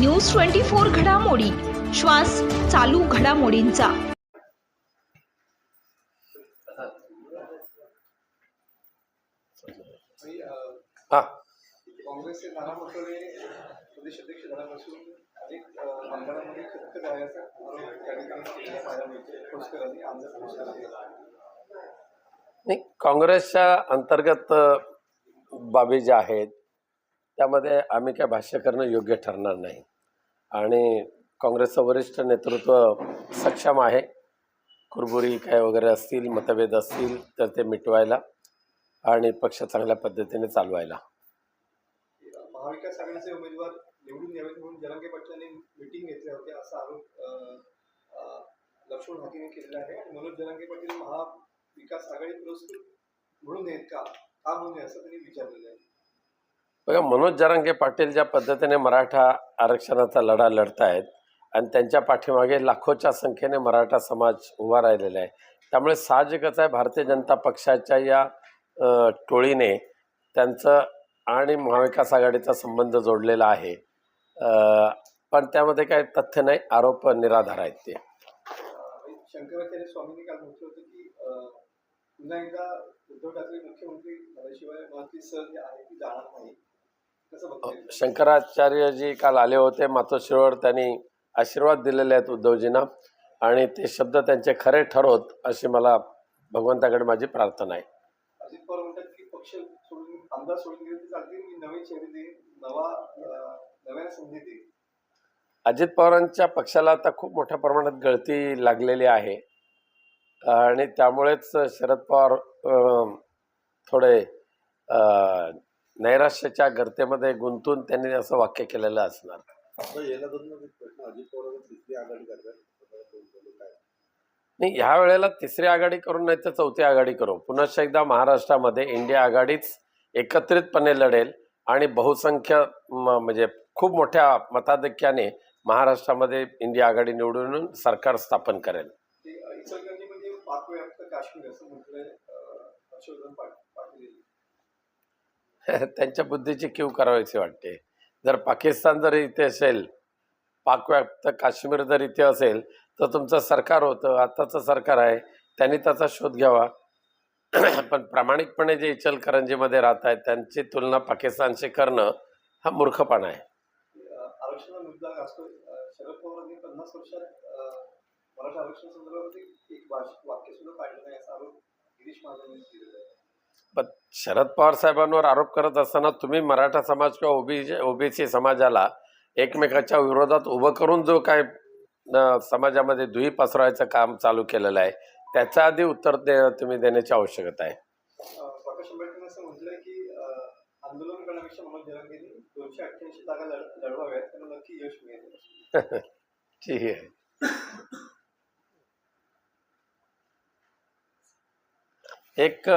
News twenty four घडामोडी. श्वास चालू घडामोडींचा. हा. काँग्रेसचे नाना पटोले प्रदेश अध्यक्ष झाल्यापासून अनेक आमदारांमध्ये नाही काँग्रेसच्या अंतर्गत बाबी ज्या आहेत त्यामध्ये आम्ही काय भाष्य करणं योग्य ठरणार नाही. आणि काँग्रेसचं वरिष्ठ नेतृत्व सक्षम आहे. कुरबुरी काय वगैरे असतील मतभेद असतील तर ते मिटवायला आणि पक्ष चांगल्या पद्धतीने चालवायला. महाविकास आघाडीचे उमेदवार निवडून यावेत म्हणून जरांगे पाटलांनी मिटिंग घेतल्या होत्या असा आरोप लक्ष्मण हाकेने केलेला आहे. आणि मनोज जरांगे पाटील महाविकास आघाडी पुरस्कृत म्हणून आहेत का? का म्हणून असं त्यांनी विचारलेलं आहे. बघा मनोज जरांगे पाटील ज्या पद्धतीने मराठा आरक्षणाचा लढा लढतायत आणि त्यांच्या पाठीमागे लाखोच्या संख्येने मराठा समाज उभा राहिलेला आहे. त्यामुळे साहजिकच आहे भारतीय जनता पक्षाच्या या टोळीने त्यांचं आणि महाविकास आघाडीचा संबंध जोडलेला आहे. पण त्यामध्ये काही तथ्य नाही आरोप निराधार आहेत ते. शंकराचार्य स्वामींनी काल म्हटलं होतं की पुन्हा एकदा उद्धव ठाकरे मुख्यमंत्री झाल्याशिवाय माझी सर जे आहे ती जाणार नाही शंकराचार्यजी काल आले होते मातोश्रीवर त्यांनी आशीर्वाद दिलेले आहेत उद्धवजींना आणि ते शब्द त्यांचे खरे ठरवत अशी मला भगवंताकडे माझी प्रार्थना आहे. अजित पवार म्हणतात की पक्ष सोडून आमदार सोडून गेले तर चालतील. मी नवे चेहरे देईन नवा अ, नव्याने संधी देईन. अजित पवारांच्या पक्षाला आता खूप मोठ्या प्रमाणात गळती लागलेली आहे. आणि त्यामुळेच शरद पवार थोडे नैराश्याच्या गर्तेमध्ये गुंतून त्यांनी असं वाक्य केलेलं असणार. नाही ह्या वेळेला तिसरी आघाडी करून नाही तर चौथी आघाडी करू. पुनश्च एकदा महाराष्ट्रामध्ये इंडिया आघाडीच एकत्रितपणे लढेल आणि बहुसंख्य म्हणजे खूप मोठ्या मताधिक्याने महाराष्ट्रामध्ये इंडिया आघाडी निवडून सरकार स्थापन करेल. म्हणजे काश्मीर असं त्यांच्या बुद्धीची क्यू करावीशी वाटते. जर पाकिस्तान जर इथे असेल पाकव्याप्त काश्मीर जर इथे असेल तर तुमचं सरकार होतं आत्ताचं सरकार आहे त्यांनी त्याचा शोध घ्यावा. पण प्रामाणिकपणे जे इचलकरंजीमध्ये राहत आहेत त्यांची तुलना पाकिस्तानशी करणं हा मूर्खपणा आहे. आरक्षण पण शरद पवार साहेबांवर आरोप करत असताना तुम्ही मराठा समाज किंवा ओबी ओबीसी समाजाला एकमेकाच्या विरोधात उभं करून जो काय समाजामध्ये दुही पसरवायचं काम चालू केलेलं आहे त्याच्या आधी उत्तर दे तुम्ही देण्याची आवश्यकता आहे. ठीक आहे. एक